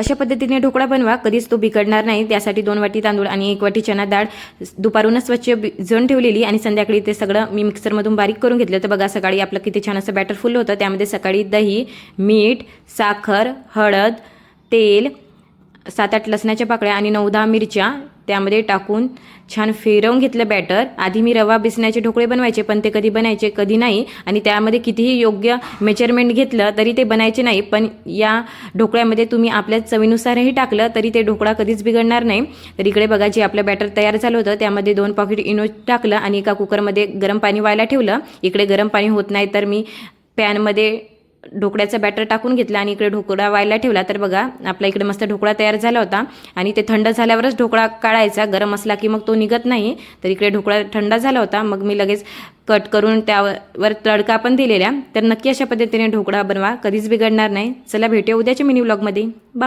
अशा पद्धतीने ढोकळा बनवा. कधीच तो बिघडणार नाही. त्यासाठी दोन वाटी तांदूळ आणि एक वाटी चना डाळ. दुपारूनच स्वच्छ भिजवून ठेवलेली आणि संध्याकाळी ते सगळं मी मिक्सरमधून बारीक करून घेतलं. तर बघा सकाळी आपलं किती छान असं बॅटर फुल होतं. त्यामध्ये सकाळी दही मीठ साखर हळद तेल सात आठ लसणाच्या पाकळ्या आणि नऊ दहा मिरच्या त्यामध्ये टाकून छान फिरवून घेतलं बॅटर आधी मी रवा बिसण्याचे ढोकळे बनवायचे पण ते कधी बनायचे कधी नाही. आणि त्यामध्ये कितीही योग्य मेजरमेंट घेतलं तरी ते बनायचे नाही. पण या ढोकळ्यामध्ये तुम्ही आपल्या चवीनुसारही टाकलं तरी ते ढोकळा कधीच बिघडणार नाही. तर इकडे बघा जे आपलं बॅटर तयार झालं होतं त्यामध्ये दोन पॉकेट इनो टाकलं आणि एका कुकरमध्ये गरम पाणी व्हायला ठेवलं. इकडे गरम पाणी होत नाही तर मी पॅनमध्ये ढोकळ्याचं बॅटर टाकून घेतलं आणि इकडे ढोकळा व्हायला ठेवला. तर बघा आपला इकडे मस्त ढोकळा तयार झाला होता. आणि ते थंड झाल्यावरच ढोकळा काढायचा. गरम असला की मग तो निघत नाही. तर इकडे ढोकळा थंड झाला होता. मग मी लगेच कट करून त्यावर तडका पण दिलेल्या. तर नक्की अशा पद्धतीने ढोकळा बनवा. कधीच बिघडणार नाही. चला भेटूया उद्याच्या मिनी ब्लॉगमध्ये बा